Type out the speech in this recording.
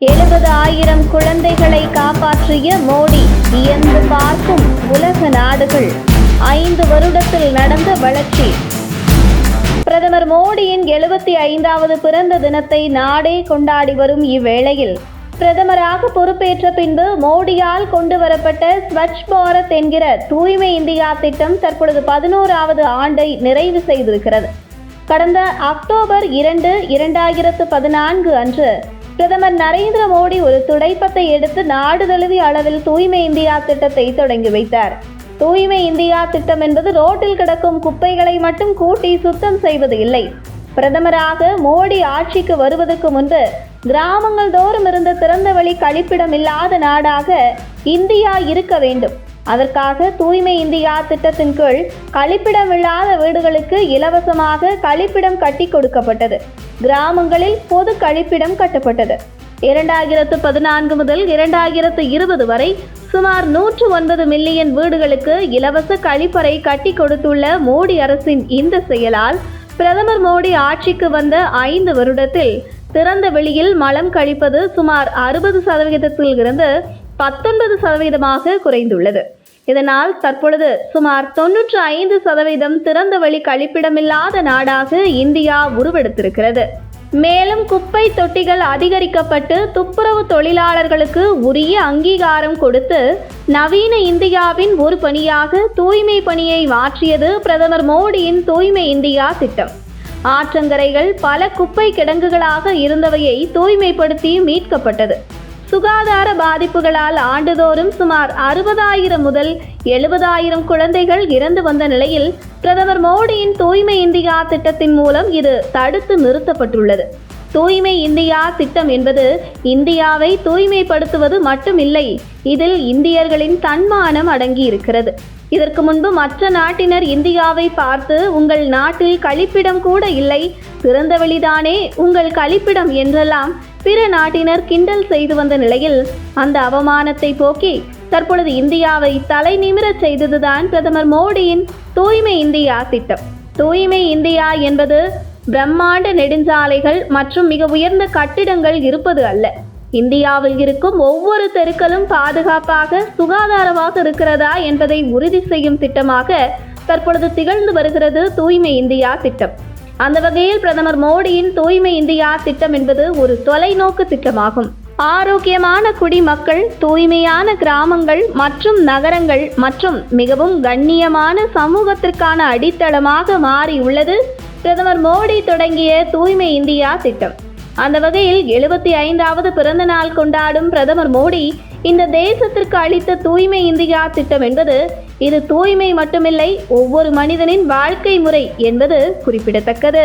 எழுபது ஆயிரம் குழந்தைகளை காப்பாற்றிய மோடி வியந்து பார்க்கும் உலக நாடுகள். ஐந்து வருடத்தில் நடந்த வளர்ச்சி. பிரதமர் மோடியின் எழுபத்தி ஐந்தாவது பிறந்த தினத்தை நாடே கொண்டாடி வரும் இவ்வேளையில் பிரதமராக பொறுப்பேற்ற பின்பு மோடியால் கொண்டு வரப்பட்ட ஸ்வச் பாரத் என்கிற தூய்மை இந்தியா திட்டம் தற்பொழுது பதினோராவது ஆண்டை நிறைவு செய்திருக்கிறது. கடந்த அக்டோபர் இரண்டு இரண்டாயிரத்து பதினான்கு அன்று பிரதமர் நரேந்திர மோடி ஒரு துடைப்பத்தை எடுத்து நாடு தழுவிய அளவில் தூய்மை இந்தியா திட்டத்தை தொடங்கி வைத்தார். தூய்மை இந்தியா திட்டம் என்பது ரோட்டில் கிடக்கும் குப்பைகளை மட்டும் கூட்டி சுத்தம் செய்வது இல்லை. பிரதமராக மோடி ஆட்சிக்கு வருவதற்கு முன்பு கிராமங்கள் தோறும் இருந்த திறந்தவெளி கழிப்பிடம் இல்லாத நாடாக இந்தியா இருக்க வேண்டும். அதற்காக தூய்மை இந்தியா திட்டத்தின் கீழ் கழிப்பிடம் இல்லாத வீடுகளுக்கு இலவசமாக கழிப்பிடம் கட்டி கொடுக்கப்பட்டது. கிராமங்களில் பொது கழிப்பிடம் கட்டப்பட்டது. இரண்டாயிரத்து பதினான்கு முதல் இரண்டாயிரத்து இருபது வரை சுமார் நூற்று ஒன்பது மில்லியன் வீடுகளுக்கு இலவச கழிப்பறை கட்டி கொடுத்துள்ள மோடி அரசின் இந்த செயலால் பிரதமர் மோடி ஆட்சிக்கு வந்த ஐந்து வருடத்தில் திறந்த வெளியில் மலம் கழிப்பது சுமார் அறுபது சதவீதத்தில் இருந்து பத்தொன்பது சதவீதமாக குறைந்துள்ளது. இதனால் தற்பொழுது சுமார் தொன்னூற்று ஐந்து சதவீதம் திறந்த வழி கழிப்பிடமில்லாத நாடாக இந்தியா உருவெடுத்திருக்கிறது. மேலும் குப்பை தொட்டிகள் அதிகரிக்கப்பட்டு துப்புரவு தொழிலாளர்களுக்கு உரிய அங்கீகாரம் கொடுத்து நவீன இந்தியாவின் ஒரு பணியாக தூய்மை பணியை மாற்றியது பிரதமர் மோடியின் தூய்மை இந்தியா திட்டம். ஆற்றங்கரைகள் பல குப்பை கிடங்குகளாக இருந்தவையை தூய்மைப்படுத்தி மீட்கப்பட்டது. சுகாதார பாதிப்புகளால் ஆண்டுதோறும் சுமார் அறுபதாயிரம் முதல் எழுபதாயிரம் குழந்தைகள் இறந்து வந்த நிலையில் பிரதமர் மோடியின் தூய்மை இந்தியா திட்டத்தின் மூலம் இது தடுத்து நிறுத்தப்பட்டுள்ளது. தூய்மை இந்தியா திட்டம் என்பது இந்தியாவை தூய்மைப்படுத்துவது மட்டுமில்லை இதில் இந்தியர்களின் தன்மானம் அடங்கி இருக்கிறது இதற்கு முன்பு மற்ற நாட்டினர் இந்தியாவை பார்த்து உங்கள் நாட்டில் கழிப்பிடம் கூட இல்லை திறந்தவெளிதானே உங்கள் கழிப்பிடம் என்றெல்லாம் பிற நாட்டினர் கிண்டல் செய்து வந்த நிலையில் அந்த அவமானத்தை போக்கி தற்பொழுது இந்தியாவை தலை நிமிரச் செய்ததுதான் பிரதமர் மோடியின் தூய்மை இந்தியா திட்டம். தூய்மை இந்தியா என்பது பிரம்மாண்ட நெடுஞ்சாலைகள் மற்றும் மிக உயர்ந்த கட்டிடங்கள் இருப்பது அல்ல. இந்தியாவில் இருக்கும் ஒவ்வொரு தெருக்களும் பாதுகாப்பாக சுகாதாரமாக இருக்கிறதா என்பதை உறுதி செய்யும் திட்டமாக தற்பொழுது திகழ்ந்து வருகிறது தூய்மை இந்தியா திட்டம். அந்த வகையில் பிரதமர் மோடியின் தூய்மை இந்தியா திட்டம் என்பது ஒரு தொலைநோக்கு திட்டமாகும். ஆரோக்கியமான குடிமக்கள் தூய்மையான கிராமங்கள் மற்றும் நகரங்கள் மற்றும் மிகவும் கண்ணியமான சமூகத்திற்கான அடித்தளமாக மாறியுள்ளது பிரதமர் மோடி தொடங்கிய தூய்மை இந்தியா திட்டம். அந்த வகையில் எழுபத்தி ஐந்தாவது பிறந்த நாள் கொண்டாடும் பிரதமர் மோடி இந்த தேசத்திற்கு அளித்த தூய்மை இந்தியா திட்டம் என்பது இது தூய்மை மட்டுமில்லை ஒவ்வொரு மனிதனின் வாழ்க்கை முறை என்பது குறிப்பிடத்தக்கது.